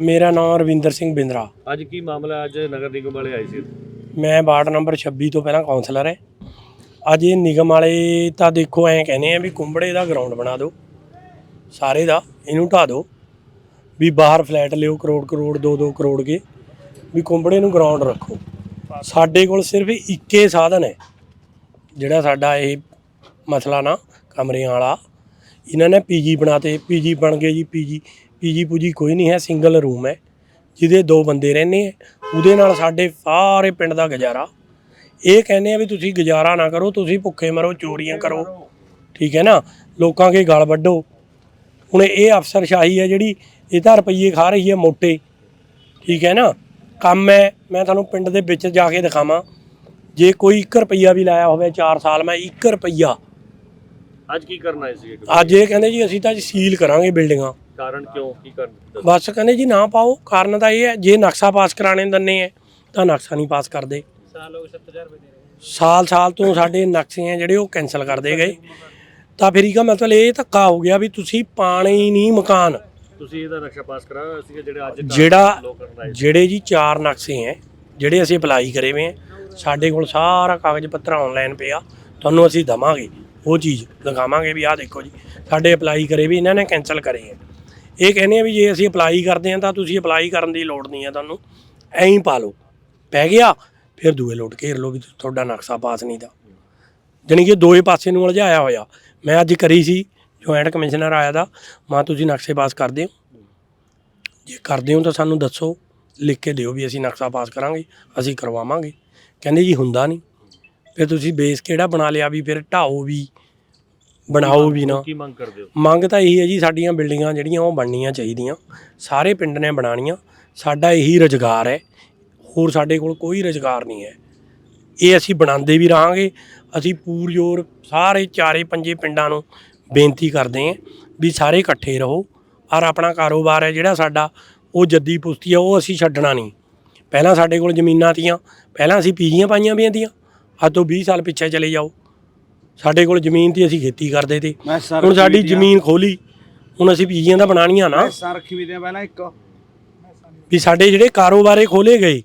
ਮੇਰਾ ਨਾਮ ਰਵਿੰਦਰ ਸਿੰਘ ਬਿੰਦਰਾ। ਅੱਜ ਕੀ ਮਾਮਲਾ ਅੱਜ ਨਗਰ ਨਿਗਮ ਵਾਲੇ ਆਏ ਸੀ। ਮੈਂ ਵਾਰਡ ਨੰਬਰ 26 ਤੋਂ ਪਹਿਲਾਂ ਕਾਉਂਸਲਰ ਹੈ। ਅੱਜ ਇਹ ਨਿਗਮ ਵਾਲੇ ਤਾਂ ਦੇਖੋ ਐਂ ਕਹਿੰਦੇ ਆ ਵੀ ਕੁੰਬੜੇ ਦਾ ਗਰਾਊਂਡ ਬਣਾ ਦਿਓ। ਸਾਰੇ ਦਾ ਇਹਨੂੰ ਢਾ ਦਿਓ। ਵੀ ਬਾਹਰ ਫਲੈਟ ਲਿਓ ਕਰੋੜ ਕਰੋੜ 2-2 ਕਰੋੜ ਕੇ। ਵੀ ਕੁੰਬੜੇ ਨੂੰ ਗਰਾਊਂਡ ਰੱਖੋ। ਸਾਡੇ ਕੋਲ ਸਿਰਫ ਇੱਕੇ ਸਾਧਨ ਹੈ। ਜਿਹੜਾ ਸਾਡਾ ਇਹ ਮਸਲਾ ਨਾ ਕਮਰਿਆਂ ਵਾਲਾ। ਇਹਨਾਂ ਨੇ ਪੀਜੀ ਬਣਾਤੇ। ਪੀਜੀ ਬਣ ਗਏ ਜੀ ਪੀਜੀ ਪੀਜੀ ਪੂਜੀ ਕੋਈ ਨਹੀਂ ਹੈ ਸਿੰਗਲ ਰੂਮ ਹੈ। ਜਿਹਦੇ ਦੋ ਬੰਦੇ ਰਹਿੰਦੇ ਆ ਉਹਦੇ ਨਾਲ ਸਾਡੇ ਸਾਰੇ ਪਿੰਡ ਦਾ ਗੁਜ਼ਾਰਾ। ਇਹ ਕਹਿੰਦੇ ਆ ਵੀ ਤੁਸੀਂ ਗੁਜ਼ਾਰਾ ਨਾ ਕਰੋ ਤੁਸੀਂ ਭੁੱਖੇ ਮਰੋ ਚੋਰੀਆਂ ਕਰੋ। ਠੀਕ ਹੈ ਨਾ? ਲੋਕਾਂ ਕੇ ਗਲ ਵੱਢੋ। ਹੁਣ ਇਹ ਅਫਸਰਸ਼ਾਹੀ ਹੈ ਜਿਹੜੀ ਇਹ ਤਾਂ ਰੁਪਈਏ ਖਾ ਰਹੀ ਹੈ ਮੋਟੇ। ਠੀਕ ਹੈ ਨਾ? ਕੰਮ ਹੈ ਮੈਂ ਤੁਹਾਨੂੰ ਪਿੰਡ ਦੇ ਵਿੱਚ ਜਾ ਕੇ ਦਿਖਾਵਾਂ। ਜੇ ਕੋਈ 1 ਰੁਪਈਆ ਵੀ ਲਾਇਆ ਹੋਵੇ 4 ਸਾਲ ਮੈਂ 1 ਰੁਪਈਆ। ਅੱਜ ਕੀ ਕਰਨ ਸੀ ਅੱਜ ਇਹ ਕਹਿੰਦੇ ਜੀ ਅਸੀਂ ਤਾਂ ਜੀ ਸੀਲ ਕਰਾਂਗੇ ਬਿਲਡਿੰਗਾਂ ਕਾਰਨ ਕਿਉਂ? ਕੀ ਕਰਨ ਬਸ ਕਹਿੰਦੇ ਜੀ ਨਾ ਪਾਓ। ਕਾਰਨ ਤਾਂ ਇਹ ਹੈ ਜੇ ਨਕਸ਼ਾ ਪਾਸ ਕਰਾਣੇ ਦੰਨੇ ਹੈ ਤਾਂ ਨਕਸ਼ਾ ਨਹੀਂ ਪਾਸ ਕਰਦੇ। ਸਾਲ ਹੋ 7000 ਰੁਪਏ ਦੇ ਰਹੇ ਸਾਲ ਸਾਲ ਤੋਂ ਸਾਡੇ ਨਕਸ਼ੇ ਆ ਜਿਹੜੇ ਉਹ ਕੈਨਸਲ ਕਰਦੇ ਗਏ। ਤਾਂ ਫਿਰ ਇਹਦਾ ਮਤਲਬ ਇਹ ਧੱਕਾ ਹੋ ਗਿਆ ਵੀ ਤੁਸੀਂ ਪਾਣੇ ਹੀ ਨਹੀਂ ਮਕਾਨ। ਤੁਸੀਂ ਇਹਦਾ ਨਕਸ਼ਾ ਪਾਸ ਕਰਾਇਆ ਸੀ ਜਿਹੜੇ ਅੱਜ ਜਿਹੜਾ। ਜਿਹੜੇ ਜੀ ਚਾਰ ਨਕਸ਼ੇ ਹੈ ਜਿਹੜੇ ਅਸੀਂ ਅਪਲਾਈ ਕਰੇ ਹੋਏ ਹੈ ਸਾਡੇ ਕੋਲ ਸਾਰਾ ਕਾਗਜ਼ ਪੱਤਰ ਆਨਲਾਈਨ ਪਿਆ ਤੁਹਾਨੂੰ ਅਸੀਂ ਦਵਾਂਗੇ। ਉਹ ਚੀਜ਼ ਦਿਖਾਵਾਂਗੇ ਵੀ ਆਹ ਦੇਖੋ ਜੀ ਸਾਡੇ ਅਪਲਾਈ ਕਰੇ ਵੀ ਇਹਨਾਂ ਨੇ ਕੈਨਸਲ ਕਰੇ ਹੈ ਇਹ ਕਹਿੰਦੇ ਆ ਵੀ ਜੇ ਅਸੀਂ ਅਪਲਾਈ ਕਰਦੇ ਹਾਂ ਤਾਂ ਤੁਸੀਂ ਅਪਲਾਈ ਕਰਨ ਦੀ ਲੋੜ ਨਹੀਂ ਹੈ ਤੁਹਾਨੂੰ। ਐਂ ਹੀ ਪਾ ਲਓ। ਪੈ ਗਿਆ, ਫਿਰ ਦੂਏ ਲੋਟ ਘੇਰ ਲਓ ਵੀ ਤੁਹਾਡਾ ਨਕਸ਼ਾ ਪਾਸ ਨਹੀਂ ਦਾ। ਜਾਣੀ ਕਿ ਦੋਏ ਪਾਸੇ ਨੂੰ ਉਲਝਾਇਆ ਹੋਇਆ। ਮੈਂ ਅੱਜ ਕਰੀ ਸੀ ਜੁਆਇੰਟ ਕਮਿਸ਼ਨਰ ਆਇਆ ਦਾ। ਮਾਂ, ਤੁਸੀਂ ਨਕਸ਼ੇ ਪਾਸ ਕਰਦੇ ਹੋ? ਜੇ ਕਰਦੇ ਹੋ ਤਾਂ ਸਾਨੂੰ ਦੱਸੋ, ਲਿਖ ਕੇ ਦਿਓ ਵੀ ਅਸੀਂ ਨਕਸ਼ਾ ਪਾਸ ਕਰਾਂਗੇ, ਅਸੀਂ ਕਰਵਾਵਾਂਗੇ। ਕਹਿੰਦੇ ਜੀ ਹੁੰਦਾ ਨਹੀਂ। ਫਿਰ ਤੁਸੀਂ ਬੇਸ ਕਿਹੜਾ ਬਣਾ ਲਿਆ ਵੀ ਫਿਰ ਢਾਓ ਵੀ। ਬਣਾਓ ਵੀ ਨਾ। ਕੀ ਮੰਗ ਕਰਦੇ ਹੋ? ਮੰਗ ਤਾਂ ਇਹੀ ਹੈ ਜੀ ਸਾਡੀਆਂ ਬਿਲਡਿੰਗਾਂ ਜਿਹੜੀਆਂ ਉਹ ਬਣਨੀਆਂ ਚਾਹੀਦੀਆਂ। ਸਾਰੇ ਪਿੰਡ ਨੇ ਬਣਾਉਣੀਆਂ। ਸਾਡਾ ਇਹੀ ਰੁਜ਼ਗਾਰ ਹੈ। ਹੋਰ ਸਾਡੇ ਕੋਲ ਕੋਈ ਰੁਜ਼ਗਾਰ ਨਹੀਂ ਹੈ। ਇਹ ਅਸੀਂ ਬਣਾਉਂਦੇ ਵੀ ਰਹਾਂਗੇ। ਅਸੀਂ ਪੂਰਜੋਰ ਸਾਰੇ ਚਾਰੇ ਪੰਜੇ ਪਿੰਡਾਂ ਨੂੰ ਬੇਨਤੀ ਕਰਦੇ ਹਾਂ ਵੀ ਸਾਰੇ ਇਕੱਠੇ ਰਹੋ। ਔਰ ਆਪਣਾ ਕਾਰੋਬਾਰ ਹੈ ਜਿਹੜਾ ਸਾਡਾ ਉਹ ਜੱਦੀ ਪੁਸ਼ਤੀ ਆ ਉਹ ਅਸੀਂ ਛੱਡਣਾ ਨਹੀਂ। ਪਹਿਲਾਂ ਸਾਡੇ ਕੋਲ ਜ਼ਮੀਨਾਂ ਤੀਆਂ। ਪਹਿਲਾਂ ਅਸੀਂ ਪੀਜੀਆਂ ਪਾਈਆਂ ਵੀਆਂ ਤੀਆਂ। ਅੱਜ ਤੋਂ 20 ਸਾਲ ਪਿੱਛੇ ਚਲੇ ਜਾਓ। ਸਾਡੇ ਕੋਲ ਜ਼ਮੀਨ ਤੇ ਅਸੀਂ ਖੇਤੀ ਕਰਦੇ ਤੇ ਮੈਂ ਸਰ ਹੁਣ ਸਾਡੀ ਜ਼ਮੀਨ ਖੋਲੀ ਹੁਣ ਅਸੀਂ ਪੀਜੀਆਂ ਦਾ ਬਣਾਉਣੀਆਂ ਨਾ। ਸਰ ਰੱਖੀ ਵੀ ਦੇ ਪਹਿਲਾਂ ਇੱਕ। ਵੀ ਸਾਡੇ ਜਿਹੜੇ ਕਾਰੋਬਾਰੇ ਖੋਲੇ ਗਏ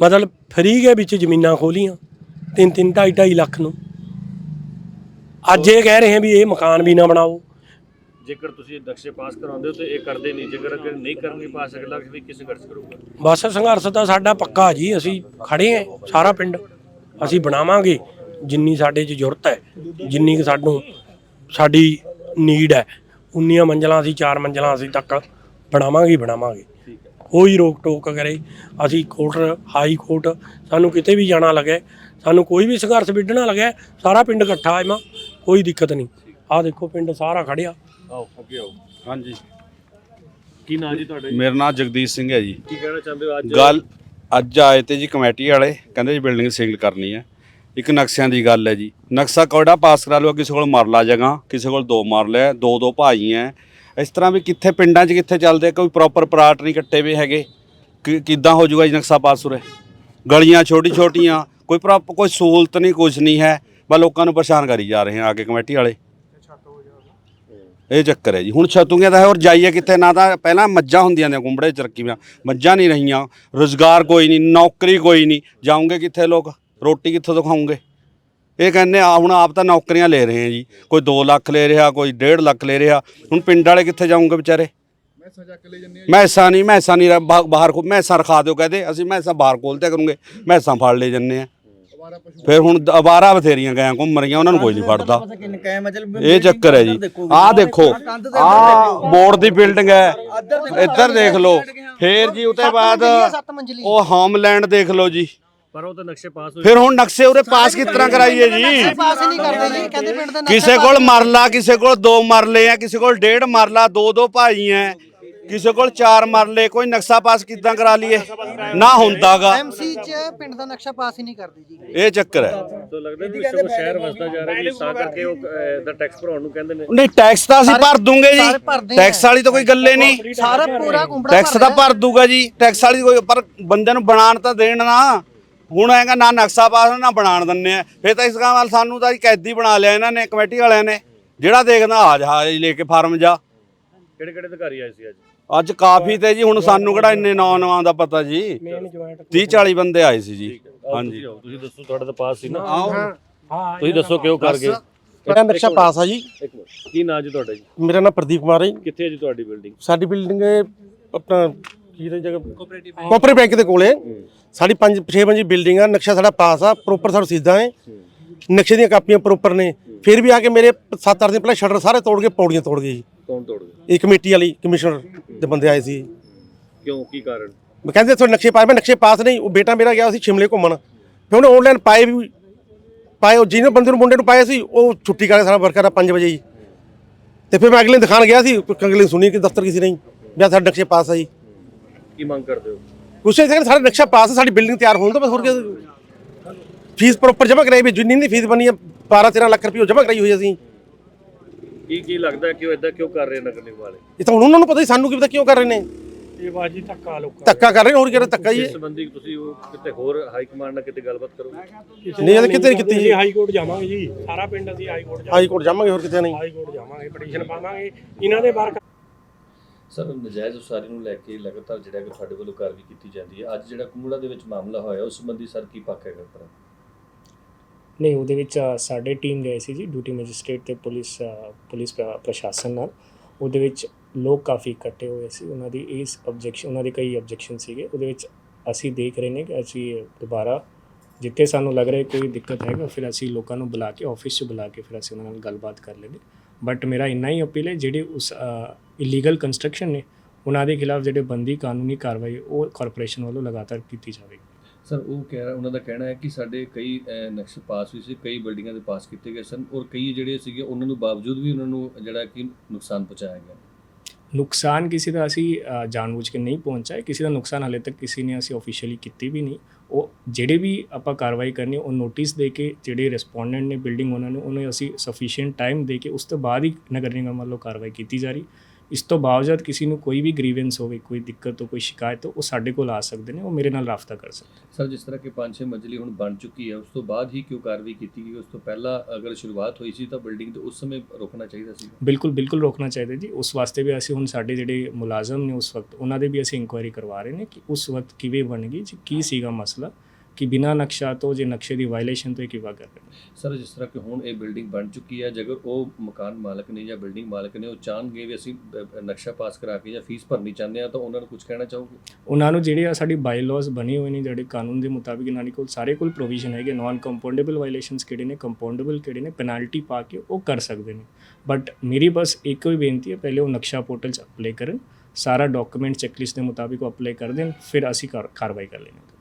ਮਤਲਬ ਫਰੀ ਦੇ ਵਿੱਚ ਜ਼ਮੀਨਾਂ ਖੋਲੀਆਂ ਤਿੰਨ ਤਿੰਨ ਢਾਈ ਢਾਈ ਲੱਖ ਨੂੰ। ਅੱਜ ਇਹ ਕਹਿ ਰਹੇ ਆ ਵੀ ਇਹ ਮਕਾਨ ਵੀ ਨਾ ਬਣਾਓ। ਜੇਕਰ ਤੁਸੀਂ ਨਕਸ਼ੇ ਪਾਸ ਕਰਾਉਂਦੇ ਹੋ ਤੇ ਇਹ ਕਰਦੇ ਨਹੀਂ। ਜੇਕਰ ਅਗਰ ਨਹੀਂ ਕਰਨਗੇ ਪਾਸ ਅਗਲਾ ਵੀ ਕਿਸ ਸੰਘਰਸ਼ ਕਰੂਗਾ। ਬਸ ਸੰਘਰਸ਼ ਤਾਂ ਸਾਡਾ ਪੱਕਾ ਜੀ ਅਸੀਂ ਖੜੇ ਆਂ ਸਾਰਾ ਪਿੰਡ ਅਸੀਂ ਬਣਾਵਾਂਗੇ। ਜਿੰਨੀ ਸਾਡੇ 'ਚ ਜ਼ਰੂਰਤ ਹੈ ਜਿੰਨੀ ਕੁ ਸਾਨੂੰ ਸਾਡੀ ਨੀਡ ਹੈ ਉਨੀਆਂ ਮੰਜ਼ਲਾਂ ਅਸੀਂ ਚਾਰ ਮੰਜ਼ਲਾਂ ਅਸੀਂ ਤੱਕ ਬਣਾਵਾਂਗੇ ਹੀ ਬਣਾਵਾਂਗੇ। ਕੋਈ ਰੋਕ ਟੋਕ ਕਰੇ ਅਸੀਂ ਕੋਰਟ ਹਾਈ ਕੋਰਟ ਸਾਨੂੰ ਕਿਤੇ ਵੀ ਜਾਣਾ ਲੱਗੇ ਸਾਨੂੰ ਕੋਈ ਵੀ ਸੰਘਰਸ਼ ਵਿੱਢਣਾ ਲੱਗੇ ਸਾਰਾ ਪਿੰਡ ਇਕੱਠਾ ਹੈ ਮਾ ਕੋਈ ਦਿੱਕਤ ਨਹੀਂ। ਆਹ ਦੇਖੋ ਪਿੰਡ ਸਾਰਾ ਖੜਿਆ। ਆਓ ਅੱਗੇ ਆਓ। ਹਾਂਜੀ। ਕੀ ਨਾਂ ਜੀ ਤੁਹਾਡਾ ਮੇਰਾ ਨਾਮ ਜਗਦੀਸ਼ ਸਿੰਘ ਹੈ ਜੀ। ਕੀ ਕਹਿਣਾ ਚਾਹੁੰਦੇ ਹੋ ਅੱਜ? ਗੱਲ ਅੱਜ ਆਏ ਤੇ ਜੀ ਕਮੇਟੀ ਵਾਲੇ ਕਹਿੰਦੇ ਜੀ ਬਿਲਡਿੰਗ ਸਿੰਗਲ ਕਰਨੀ ਹੈ। ਇੱਕ ਨਕਸ਼ਿਆਂ ਦੀ ਗੱਲ ਹੈ ਜੀ। ਨਕਸ਼ਾ ਕੋੜਾ ਪਾਸ ਕਰਾ ਲਓ ਕਿਸੇ ਕੋਲ ਮਰਲਾ ਜਗ੍ਹਾ ਕਿਸੇ ਕੋਲ ਦੋ ਮਰਲੇ ਹੈ, ਦੋ ਦੋ ਭਾਈ ਹੈ ਇਸ ਤਰ੍ਹਾਂ ਵੀ ਕਿੱਥੇ ਪਿੰਡਾਂ 'ਚ ਕਿੱਥੇ ਚੱਲਦੇ ਕੋਈ ਪ੍ਰੋਪਰ ਪਲਾਟ ਨਹੀਂ ਕੱਟੇ ਵੇ ਹੈਗੇ। ਕਿ- ਕਿੱਦਾਂ ਹੋ ਜਾਊਗਾ ਜੀ ਨਕਸ਼ਾ ਪਾਸ ਉਰੇ? ਗਲੀਆਂ ਛੋਟੀ ਛੋਟੀਆਂ ਕੋਈ ਪ੍ਰੋਪ ਕੋਈ ਸਹੂਲਤ ਨਹੀਂ ਕੁਝ ਨਹੀਂ ਹੈ। ਬਸ ਲੋਕਾਂ ਨੂੰ ਪਰੇਸ਼ਾਨ ਕਰੀ ਜਾ ਰਹੇ ਆ ਕੇ ਕਮੇਟੀ ਵਾਲੇ। ਇਹ ਚੱਕਰ ਹੈ ਜੀ। ਹੁਣ ਛਤੂਗੀਆਂ ਦਾ ਹੈ ਔਰ ਜਾਈਏ ਕਿੱਥੇ ਨਾ ਤਾਂ ਪਹਿਲਾਂ ਮੱਝਾਂ ਹੁੰਦੀਆਂ ਨੇ ਕੁੰਬੜੇ ਚ ਰੱਖੀਆਂ ਮੱਝਾਂ ਨਹੀਂ ਰਹੀਆਂ। ਰੋਜ਼ਗਾਰ ਕੋਈ ਨਹੀਂ ਨੌਕਰੀ ਕੋਈ ਨਹੀਂ। ਜਾਉਂਗੇ ਕਿੱਥੇ ਲੋਕ? ਰੋਟੀ ਕਿੱਥੋਂ ਤੋਂ ਖਾਉਂਗੇ ਇਹ ਕਹਿੰਦੇ ਆ ਹੁਣ ਆਪ ਤਾਂ ਨੌਕਰੀਆਂ ਲੈ ਰਹੇ ਆ ਜੀ। ਕੋਈ 2 ਲੱਖ ਲੈ ਰਿਹਾ ਕੋਈ 1.5 ਲੱਖ ਲੈ ਰਿਹਾ। ਹੁਣ ਪਿੰਡ ਵਾਲੇ ਕਿੱਥੇ ਜਾਉਂਗੇ ਵਿਚਾਰੇ? ਮੈਸਾਂ ਨਹੀਂ ਮੈਸਾਂ ਨਹੀਂ ਬਾਹਰ ਖੋ ਮੈਸਾਂ ਰਖਾ ਦਿਓ ਕਹਦੇ। ਅਸੀਂ ਮੈਸਾਂ ਬਾਹਰ ਖੋਲਤੇ ਕਰੂੰਗੇ। ਮੈਸਾਂ ਫੜ ਲੈ ਜੰਨੇ ਆ। ਫਿਰ ਹੁਣ ਅਵਾਰਾ ਬਥੇਰੀਆਂ ਗਾਂ ਘੁੰਮ ਰਹੀਆਂ ਉਹਨਾਂ ਨੂੰ ਕੋਈ ਨਹੀਂ ਫੜਦਾ। ਇਹ ਚੱਕਰ ਹੈ ਜੀ। ਆਹ ਦੇਖੋ। ਆਹ ਬੋਰਡ ਦੀ ਬਿਲਡਿੰਗ ਹੈ। ਇੱਧਰ ਦੇਖ ਲਓ। ਫੇਰ ਜੀ ਉਤੇ ਬਾਅਦ ਉਹ ਹੋਮਲੈਂਡ ਦੇਖ ਲਓ ਜੀ। ਪਰ ਉਹ ਤਾਂ ਨਕਸ਼ੇ ਪਾਸ ਹੋਏ ਫਿਰ ਹੁਣ ਨਕਸ਼ੇ ਉਰੇ ਪਾਸ ਕਿਸ ਤਰ੍ਹਾਂ ਕਰਾਈਏ ਜੀ? ਪਾਸ ਹੀ ਨਹੀਂ ਕਰਦੇ ਜੀ ਕਹਿੰਦੇ ਪਿੰਡ ਦਾ ਕਿਸੇ ਕੋਲ ਮਰਲਾ ਕਿਸੇ ਕੋਲ ਦੋ ਮਰਲੇ ਆ ਕਿਸੇ ਕੋਲ ਡੇਢ ਮਰਲਾ ਦੋ ਦੋ ਭਾਈ ਐ ਕਿਸੇ ਕੋਲ ਚਾਰ ਮਰਲੇ ਕੋਈ ਨਕਸ਼ਾ ਪਾਸ ਕਿਦਾਂ ਕਰਾ ਲਈਏ? ਨਾ ਹੁੰਦਾਗਾ। ਐਮਸੀ ਚ ਪਿੰਡ ਦਾ ਨਕਸ਼ਾ ਪਾਸ ਹੀ ਨਹੀਂ ਕਰਦੇ ਜੀ। ਇਹ ਚੱਕਰ ਹੈ ਤਾਂ ਲੱਗਦਾ ਵੀ ਸ਼ਹਿਰ ਵਸਦਾ ਜਾ ਰਿਹਾ ਜੀ ਤਾਂ ਕਰਕੇ ਉਹ ਅਹ, ਦਾ ਟੈਕਸ ਭਰਾਉਣ ਨੂੰ ਕਹਿੰਦੇ ਨੇ। ਨਹੀਂ ਟੈਕਸ ਤਾਂ ਅਸੀਂ ਭਰ ਦੂੰਗੇ ਜੀ। ਸਾਰੇ ਭਰਦੇ ਆ। ਟੈਕਸ ਵਾਲੀ ਤਾਂ ਕੋਈ ਗੱਲੇ ਨਹੀਂ। ਸਾਰਾ ਪੂਰਾ ਕੁੰਬੜਾ ਟੈਕਸ ਤਾਂ ਭਰ ਦੂਗਾ ਜੀ। ਟੈਕਸ ਵਾਲੀ ਕੋਈ ਪਰ ਬੰਦੇ ਨੂੰ ਬਣਾਉਣ ਤਾਂ ਦੇਣ ਨਾ। ਹੁਣ ਹੈਗਾ ਨਾ ਨਕਸ਼ਾ ਪਾਸ ਨਾ ਬਣਾਉਣ ਦਿੰਨੇ ਆ। ਫਿਰ ਤਾਂ ਇਸ ਕੰਮ ਨਾਲ ਸਾਨੂੰ ਤਾਂ ਕੈਦੀ ਬਣਾ ਲਿਆ ਇਹਨਾਂ ਨੇ ਕਮੇਟੀ ਵਾਲਿਆਂ ਨੇ। ਜਿਹੜਾ ਦੇਖਦਾ ਆ ਜਾ ਲੈ ਕੇ ਫਾਰਮ ਜਾ। ਕਿਹੜੇ ਕਿਹੜੇ ਅਧਿਕਾਰੀ ਆਏ ਸੀ ਅੱਜ? ਅੱਜ ਕਾਫੀ ਤੇ ਜੀ ਹੁਣ ਸਾਨੂੰ ਕਿਹੜਾ ਇੰਨੇ ਨੌਜਵਾਨਾਂ ਦਾ ਪਤਾ ਜੀ? ਮੇਨ ਜੁਆਇੰਟ 30 40 ਬੰਦੇ ਆਏ ਸੀ ਜੀ। ਹਾਂਜੀ। ਤੁਸੀਂ ਦੱਸੋ ਤੁਹਾਡਾ ਤਾਂ ਪਾਸ ਸੀ ਨਾ। ਆਓ ਹਾਂ। ਤੁਸੀਂ ਦੱਸੋ ਕਿਉਂ ਕਰ ਗਏ? ਮੇਰਾ ਨਕਸ਼ਾ ਪਾਸ ਆ ਜੀ। ਇੱਕ ਮਿੰਟ। ਕੀ ਨਾਂ ਜੀ ਤੁਹਾਡਾ ਜੀ? ਮੇਰਾ ਨਾਮ ਪ੍ਰਦੀਪ ਕੁਮਾਰ ਹੈ। ਕਿੱਥੇ ਹੈ ਜੀ ਤੁਹਾਡੀ ਬਿਲਡਿੰਗ? ਸਾਡੀ ਬਿਲਡਿੰਗ ਆਪਣਾ ਕੀ ਦੀ ਜਗ੍ਹਾ ਕੋਪਰੇਟਿਵ ਬੈਂਕ ਦੇ ਕੋਲੇ ਸਾਡੀ 5 6 ਮੰਜੀ ਬਿਲਡਿੰਗ ਆ ਨਕਸ਼ਾ ਸਾਡਾ ਪਾਸ ਆ ਪ੍ਰੋਪਰ ਸਾਨੂੰ ਸਿੱਧਾ ਹੈ ਨਕਸ਼ੇ ਦੀਆਂ ਕਾਪੀਆਂ ਪ੍ਰੋਪਰ ਨੇ। ਫਿਰ ਵੀ ਆ ਕੇ ਮੇਰੇ 7-8 ਦਿਨ ਪਹਿਲਾਂ ਸ਼ਟਰ ਸਾਰੇ ਤੋੜ ਕੇ ਪੌੜੀਆਂ ਤੋੜ ਗਏ ਜੀ। ਕੌਣ ਤੋੜ ਗਏ? ਇਹ ਕਮੇਟੀ ਵਾਲੀ ਕਮਿਸ਼ਨਰ ਦੇ ਬੰਦੇ ਆਏ ਸੀ। ਕਿਉਂ? ਕੀ ਕਾਰਨ? ਮੈਂ ਕਹਿੰਦੇ ਤੁਹਾਡੇ ਨਕਸ਼ੇ ਪਾਸ ਮੈਂ ਨਕਸ਼ੇ ਪਾਸ ਨਹੀਂ ਉਹ ਬੇਟਾ ਮੇਰਾ ਗਿਆ ਸੀ ਸ਼ਿਮਲੇ ਘੁੰਮਣ। ਫਿਰ ਉਹਨੇ ਆਨਲਾਈਨ ਪਾਏ ਵੀ ਪਾਏ ਉਹ ਜਿਹਨੇ ਬੰਦੇ ਨੂੰ ਮੁੰਡੇ ਨੂੰ ਪਾਏ ਸੀ ਉਹ ਛੁੱਟੀ ਕਰੇ ਸਾਰਾ ਵਰਕਰ ਆ 5 ਵਜੇ ਜੀ। ਤੇ ਫਿਰ ਮੈਂ ਅਗਲੇ ਦਿਨ ਦਿਖਾਣ ਗਿਆ ਸੀ ਅਗਲੇ ਸੁਣੀ ਕਿ ਦਫ਼ਤਰ ਕਿਸੇ ਨਹੀਂ ਵੀ ਸਾਡਾ ਨਕਸ਼ੇ ਪਾਸ ਆ ਜੀ। ਕੀ ਮੰਗ ਕਰਦੇ ਹੋ? ਕੁਛ ਇਹ ਸਾਡਾ ਨਕਸ਼ਾ ਪਾਸ ਹੈ ਸਾਡੀ ਬਿਲਡਿੰਗ ਤਿਆਰ ਹੋਣ ਤੋਂ ਬਸ ਹੋਰ ਕੀ ਫੀਸ ਪ੍ਰੋਪਰ ਜਮ੍ਹਾਂ ਕਰਾਈ ਵੀ ਜਿੰਨੀ ਦੀ ਫੀਸ ਬਣੀ ਹੈ 12 13 ਲੱਖ ਰੁਪਏ ਜਮ੍ਹਾਂ ਕਰਾਈ ਹੋਈ ਅਸੀਂ। ਕੀ ਕੀ ਲੱਗਦਾ ਕਿ ਉਹ ਇਦਾਂ ਕਿਉਂ ਕਰ ਰਹੇ ਨਗਰ ਨਿਗਮ ਵਾਲੇ? ਇਹ ਤਾਂ ਹੁਣ ਉਹਨਾਂ ਨੂੰ ਪਤਾ ਹੀ ਸਾਨੂੰ ਕੀ ਪਤਾ ਕਿਉਂ ਕਰ ਰਹੇ ਨੇ। ਇਹ ਬਾਜੀ ਧੱਕਾ ਲੋਕਾਂ ਧੱਕਾ ਕਰ ਰਹੇ ਨੇ ਹੋਰ ਕਿਹੜਾ ਧੱਕਾ ਹੀ ਇਸ ਹੈ ਸੰਬੰਧੀ ਤੁਸੀਂ ਉਹ ਕਿਤੇ ਹੋਰ ਹਾਈ ਕਮਾਂਡ ਨਾਲ ਕਿਤੇ ਗੱਲਬਾਤ ਕਰੋਗੇ ਨਹੀਂ, ਇਹ ਤਾਂ ਕਿਤੇ ਨਹੀਂ ਕੀਤੀ ਜੀ। ਹਾਈ ਕੋਰਟ ਜਾਵਾਂਗੇ ਜੀ ਸਾਰਾ ਪਿੰਡ ਅਸੀਂ ਹਾਈ ਕੋਰਟ ਜਾਵਾਂਗੇ। ਹਾਈ ਕੋਰਟ ਜਾਵਾਂਗੇ ਹੋਰ ਕਿਤੇ ਨਹੀਂ। ਹਾਈ ਕੋਰਟ ਜਾਵਾਂਗੇ ਪਟੀਸ਼ਨ ਪਾਵਾਂਗੇ। ਇਹਨਾਂ ਦੇ ਬਾਰੇ ਸਰ, ਨਜਾਇਜ਼ ਉਸਾਰੀ ਨੂੰ ਲੈ ਕੇ ਲਗਾਤਾਰ ਜਿਹੜਾ ਕਿ ਤੁਹਾਡੇ ਵੱਲੋਂ ਕਾਰਵਾਈ ਕੀਤੀ ਜਾਂਦੀ ਹੈ। ਅੱਜ ਜਿਹੜਾ ਕੁੰਗੜਾ ਦੇ ਵਿੱਚ ਮਾਮਲਾ ਹੋਇਆ, ਉਸ ਸੰਬੰਧੀ ਸਰ ਕੀ ਪੱਕ ਹੈਗਾ ਪਰ ਨਹੀਂ, ਉਹਦੇ ਵਿੱਚ ਸਾਡੇ ਟੀਮ ਗਏ ਸੀ ਜੀ, ਡਿਊਟੀ ਮੈਜਿਸਟ੍ਰੇਟ ਤੇ ਪੁਲਿਸ ਪੁਲਿਸ ਪ੍ਰ- ਪ੍ਰਸ਼ਾਸਨ ਨਾਲ। ਉਹਦੇ ਵਿੱਚ ਲੋਕ ਕਾਫੀ ਇਕੱਠੇ ਹੋਏ ਸੀ। ਉਹਨਾਂ ਦੀ ਇਸ ਆਬਜੈਕਸ਼ਨ ਉਹਨਾਂ ਦੇ ਕਈ ਆਬਜੈਕਸ਼ਨ ਸੀਗੇ। ਉਹਦੇ ਵਿੱਚ ਅਸੀਂ ਦੇਖ ਰਹੇ ਨੇ ਕਿ ਅਸੀਂ ਦੁਬਾਰਾ ਜਿੱਥੇ ਸਾਨੂੰ ਲੱਗ ਰਿਹਾ ਕੋਈ ਦਿੱਕਤ ਹੈਗਾ, ਫਿਰ ਅਸੀਂ ਲੋਕਾਂ ਨੂੰ ਬੁਲਾ ਕੇ ਆਫਿਸ 'ਚ ਬੁਲਾ ਕੇ ਫਿਰ ਅਸੀਂ ਉਹਨਾਂ ਨਾਲ ਗੱਲਬਾਤ ਕਰ ਲੈਂਦੇ। ਬਟ ਮੇਰਾ ਇੰਨਾ ਹੀ ਅਪੀਲ ਹੈ, ਜਿਹੜੇ ਉਸ ਇਲੀਗਲ ਕੰਸਟਰਕਸ਼ਨ ਨੇ ਉਹਨਾਂ ਦੇ ਖਿਲਾਫ ਜਿਹੜੇ ਬੰਦੀ ਕਾਨੂੰਨੀ ਕਾਰਵਾਈ ਉਹ ਕਾਰਪੋਰੇਸ਼ਨ ਵੱਲੋਂ ਲਗਾਤਾਰ ਕੀਤੀ ਜਾਵੇਗੀ। ਸਰ ਉਹ ਕਹਿ ਰਿਹਾ ਉਹਨਾਂ ਦਾ ਕਹਿਣਾ ਹੈ ਕਿ ਸਾਡੇ ਕਈ ਨਕਸ਼ੇ ਪਾਸ ਵੀ ਸੀ ਕਈ ਬਿਲਡਿੰਗਾਂ ਦੇ ਪਾਸ ਕੀਤੇ ਗਏ ਸਨ ਔਰ ਕਈ ਜਿਹੜੇ ਸੀਗੇ ਉਹਨਾਂ ਨੂੰ ਬਾਵਜੂਦ ਵੀ ਉਹਨਾਂ ਨੂੰ ਜਿਹੜਾ ਕਿ ਨੁਕਸਾਨ ਪਹੁੰਚਾਇਆ ਗਿਆ। ਨੁਕਸਾਨ ਕਿਸੇ ਦਾ ਅਸੀਂ ਜਾਣਬੁੱਝ ਕੇ ਨਹੀਂ ਪਹੁੰਚਾਇਆ ਕਿਸੇ ਦਾ ਨੁਕਸਾਨ ਹਾਲੇ ਤੱਕ ਕਿਸੇ ਨੇ ਅਸੀਂ ਆਫੀਸ਼ੀਅਲੀ ਕੀਤੀ ਵੀ ਨਹੀਂ। ਉਹ ਜਿਹੜੇ ਵੀ ਆਪਾਂ ਕਾਰਵਾਈ ਕਰਨੀ ਉਹ ਨੋਟਿਸ ਦੇ ਕੇ ਜਿਹੜੇ ਰਿਸਪੋਂਡੈਂਟ ਨੇ ਬਿਲਡਿੰਗ ਉਹਨਾਂ ਨੂੰ ਉਹਨੂੰ ਅਸੀਂ ਸਫੀਸ਼ੀਐਂਟ ਟਾਈਮ ਦੇ ਕੇ ਉਸ ਤੋਂ ਬਾਅਦ ਹੀ ਨਗਰ ਨਿਗਮ ਵੱਲੋਂ ਕਾਰਵਾਈ ਕੀਤੀ ਜਾ ਰਹੀ। ਇਸ ਤੋਂ ਬਾਵਜੂਦ ਕਿਸੇ ਨੂੰ ਕੋਈ ਵੀ ਗ੍ਰੀਵੈਂਸ ਹੋਵੇ ਕੋਈ ਦਿੱਕਤ ਹੋ ਕੋਈ ਸ਼ਿਕਾਇਤ ਹੋ ਉਹ ਸਾਡੇ ਕੋਲ ਆ ਸਕਦੇ ਨੇ ਉਹ ਮੇਰੇ ਨਾਲ ਰਾਬਤਾ ਕਰ ਸਕਦੇ ਸਰ ਜਿਸ ਤਰ੍ਹਾਂ ਕਿ 5-6 ਮੰਜ਼ਲੀ ਹੁਣ ਬਣ ਚੁੱਕੀ ਹੈ ਉਸ ਤੋਂ ਬਾਅਦ ਹੀ ਕਿਉਂ ਕਾਰਵਾਈ ਕੀਤੀ ਗਈ? ਉਸ ਤੋਂ ਪਹਿਲਾਂ ਅਗਰ ਸ਼ੁਰੂਆਤ ਹੋਈ ਸੀ ਤਾਂ ਬਿਲਡਿੰਗ ਤੇ ਉਸ ਸਮੇਂ ਰੋਕਣਾ ਚਾਹੀਦਾ ਸੀ? ਬਿਲਕੁਲ ਬਿਲਕੁਲ ਰੋਕਣਾ ਚਾਹੀਦਾ ਜੀ। ਉਸ ਵਾਸਤੇ ਵੀ ਅਸੀਂ ਹੁਣ ਸਾਡੇ ਜਿਹੜੇ ਮੁਲਾਜ਼ਮ ਨੇ ਉਸ ਵਕਤ ਉਹਨਾਂ ਦੇ ਵੀ ਅਸੀਂ ਇਨਕੁਆਇਰੀ ਕਰਵਾ ਰਹੇ ਨੇ ਕਿ ਉਸ ਵਕਤ ਕਿਵੇਂ ਬਣ ਗਈ ਜੀ ਕੀ ਸੀਗਾ ਮਸਲਾ। ਕਿ ਬਿਨਾਂ ਨਕਸ਼ਾ ਤੋਂ ਜੇ ਨਕਸ਼ੇ ਦੀ ਵਾਇਲੇਸ਼ਨ ਤੋਂ ਇਹ ਕਿਵੇਂ ਕਰ ਰਹੇ ਸਰ ਜਿਸ ਤਰ੍ਹਾਂ ਕਿ ਹੁਣ ਇਹ ਬਿਲਡਿੰਗ ਬਣ ਚੁੱਕੀ ਹੈ ਜੇਕਰ ਉਹ ਮਕਾਨ ਮਾਲਕ ਨੇ ਜਾਂ ਬਿਲਡਿੰਗ ਮਾਲਕ ਨੇ ਉਹ ਚਾਹਣਗੇ ਵੀ ਅਸੀਂ ਨਕਸ਼ਾ ਪਾਸ ਕਰਾ ਕੇ ਜਾਂ ਫੀਸ ਭਰਨੀ ਚਾਹੁੰਦੇ ਆ ਤਾਂ ਉਹਨਾਂ ਨੂੰ ਕੁਝ ਕਹਿਣਾ ਚਾਹੋਗੇ? ਉਹਨਾਂ ਨੂੰ ਜਿਹੜੇ ਆ ਸਾਡੀ ਬਾਈਲਾਜ਼ ਬਣੇ ਹੋਏ ਨੇ ਜਿਹੜੇ ਕਾਨੂੰਨ ਦੇ ਮੁਤਾਬਿਕ ਇਹਨਾਂ ਕੋਲ ਸਾਰੇ ਕੋਲ ਪ੍ਰੋਵੀਜ਼ਨ ਹੈਗੇ ਨਾਨ ਕੰਪਾਊਂਡੇਬਲ ਵਾਇਲੇਸ਼ਨਸ ਕਿਹੜੇ ਨੇ ਕੰਪਾਊਂਡੇਬਲ ਕਿਹੜੇ ਨੇ ਪੈਨਲਟੀ ਪਾ ਕੇ ਉਹ ਕਰ ਸਕਦੇ ਨੇ। ਬਟ ਮੇਰੀ ਬਸ ਇੱਕੋ ਹੀ ਬੇਨਤੀ ਹੈ ਪਹਿਲੇ ਉਹ ਨਕਸ਼ਾ ਪੋਰਟਲ 'ਚ ਅਪਲਾਈ ਕਰਨ ਸਾਰਾ ਡਾਕੂਮੈਂਟ ਚੈੱਕਲਿਸਟ ਦੇ ਮੁਤਾਬਿਕ ਉਹ ਅਪਲਾਈ ਕਰ ਦੇਣ ਫਿਰ ਅਸੀਂ ਕਾਰ- ਕਾਰਵਾਈ ਕਰ ਲੈਂਗੇ